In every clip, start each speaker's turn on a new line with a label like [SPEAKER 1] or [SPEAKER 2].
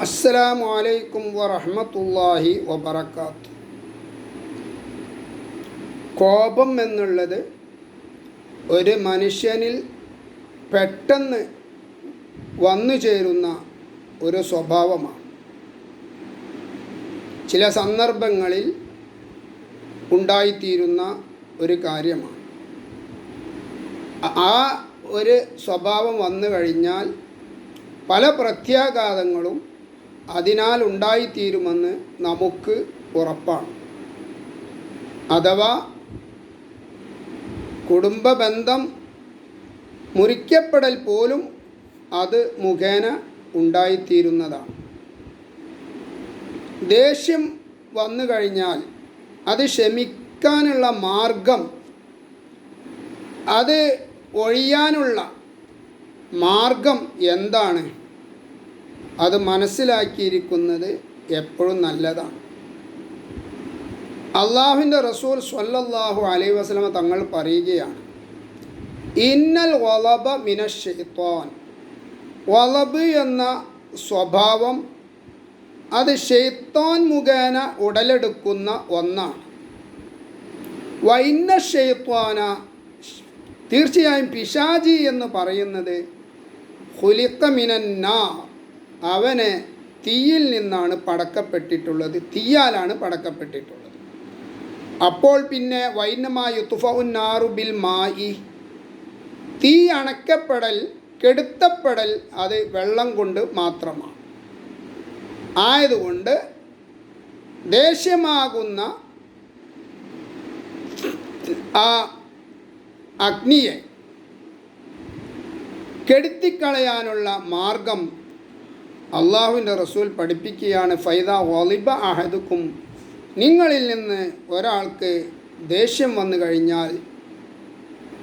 [SPEAKER 1] അസ്സലാമു അലൈക്കും വറഹ്മത്തുള്ളാഹി വബറകാത്ത്. കോപം എന്നുള്ളത് ഒരു മനുഷ്യനിൽ പെട്ടെന്ന് വന്നു ചേരുന്ന ഒരു സ്വഭാവമാണ്. ചില സന്ദർഭങ്ങളിൽ ഉണ്ടായിത്തീരുന്ന ഒരു കാര്യമാണ്. ആ ഒരു സ്വഭാവം വന്നു കഴിഞ്ഞാൽ പല പ്രത്യാഘാതങ്ങളും അതിനാൽ ഉണ്ടായിത്തീരുമെന്ന് നമുക്ക് ഉറപ്പാണ്. അഥവാ കുടുംബ ബന്ധം മുറിക്കപ്പെടൽ പോലും അത് മുഖേന ഉണ്ടായിത്തീരുന്നതാണ്. ദേഷ്യം വന്നു കഴിഞ്ഞാൽ അത് ക്ഷമിക്കാനുള്ള മാർഗം അത് ഒഴിയാനുള്ള മാർഗം എന്താണ്? അത് മനസ്സിലാക്കിയിരിക്കുന്നത് എപ്പോഴും നല്ലതാണ്. അള്ളാഹുവിന്റെ റസൂൽ സ്വല്ലല്ലാഹു അലൈ വസ്ലമ തങ്ങൾ പറയുകയാണ് ഇന്നൽ വലബ മിനഷെയ്ത്തോൻ വലബ് എന്ന സ്വഭാവം അത് ഷെയ്ത്തോൻ മുഖേന ഉടലെടുക്കുന്ന ഒന്നാണ്. വൈന്ന ഷെയ്ത്വാന തീർച്ചയായും പിശാജി എന്ന് പറയുന്നത് ഹുലിക്ക അവനെ തീയിൽ നിന്നാണ് പടക്കപ്പെട്ടിട്ടുള്ളത് തീയാലാണ് പടക്കപ്പെട്ടിട്ടുള്ളത്. അപ്പോൾ പിന്നെ വൈനമായ തുഫഉന്നാറു ബിൽ മായി തീ അണക്കപ്പെടൽ കെടുത്തപ്പെടൽ അത് വെള്ളം കൊണ്ട് മാത്രമാണ്. ആയതുകൊണ്ട് ദേഷ്യമാകുന്ന ആ അഗ്നിയെ കെടുത്തിക്കളയാനുള്ള മാർഗം അള്ളാഹുവിന്റെ റസൂൽ പഠിപ്പിക്കുകയാണ് ഫൈദ വാലിബ അഹദുക്കും. നിങ്ങളിൽ നിന്ന് ഒരാൾക്ക് ദേഷ്യം വന്നു കഴിഞ്ഞാൽ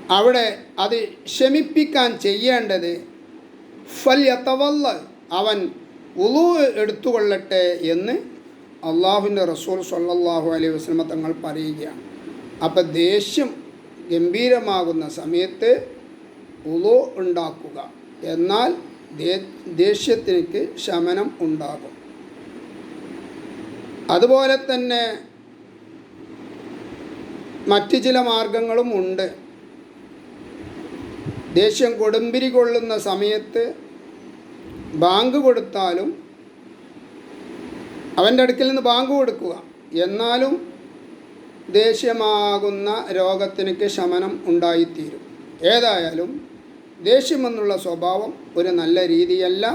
[SPEAKER 1] അവിടെ അത് ക്ഷമിപ്പിക്കാൻ ചെയ്യേണ്ടത് ഫല്യത്തവല്ല അവൻ ഉളു എടുത്തുകൊള്ളട്ടെ എന്ന് അള്ളാഹുവിന്റെ റസൂൽ സല്ലാഹു അലൈഹി വസ്ലമ തങ്ങൾ പറയുകയാണ്. അപ്പം ദേഷ്യം ഗംഭീരമാകുന്ന സമയത്ത് ഉളു ഉണ്ടാക്കുക. എന്നാൽ ദേഷ്യത്തിനക്ക് ശമനം ഉണ്ടാകും. അതുപോലെ തന്നെ മറ്റ് ചില മാർഗങ്ങളും ഉണ്ട്. ദേഷ്യം കൊടുമ്പിരി കൊള്ളുന്ന സമയത്ത് ബാങ്ക് കൊടുത്താലും അവന്റെ അടുക്കിൽ നിന്ന് ബാങ്ക് കൊടുക്കുക. എന്നാലും ദേഷ്യമാകുന്ന രോഗത്തിനക്ക് ശമനം ഉണ്ടായിത്തീരും. ഏതായാലും ദേഷ്യമെന്നുള്ള സ്വഭാവം ഒരു നല്ല രീതിയല്ല.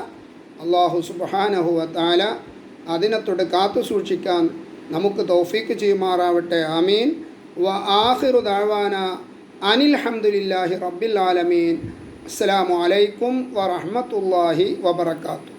[SPEAKER 1] അള്ളാഹു സുബാനഹുവ താല അതിനത്തോട് കാത്തു സൂക്ഷിക്കാൻ നമുക്ക് തൗഫീക്ക് ചെയ്യുമാറാവട്ടെ. ആമീൻ. വ ആഹിറു ദാവാന അനിൽ ഹംദുലില്ലാഹി റബ്ബിൽ ആലമീൻ. അസ്സലാമു അലൈക്കും വറഹമത്തല്ലാഹി വബർക്കാത്തു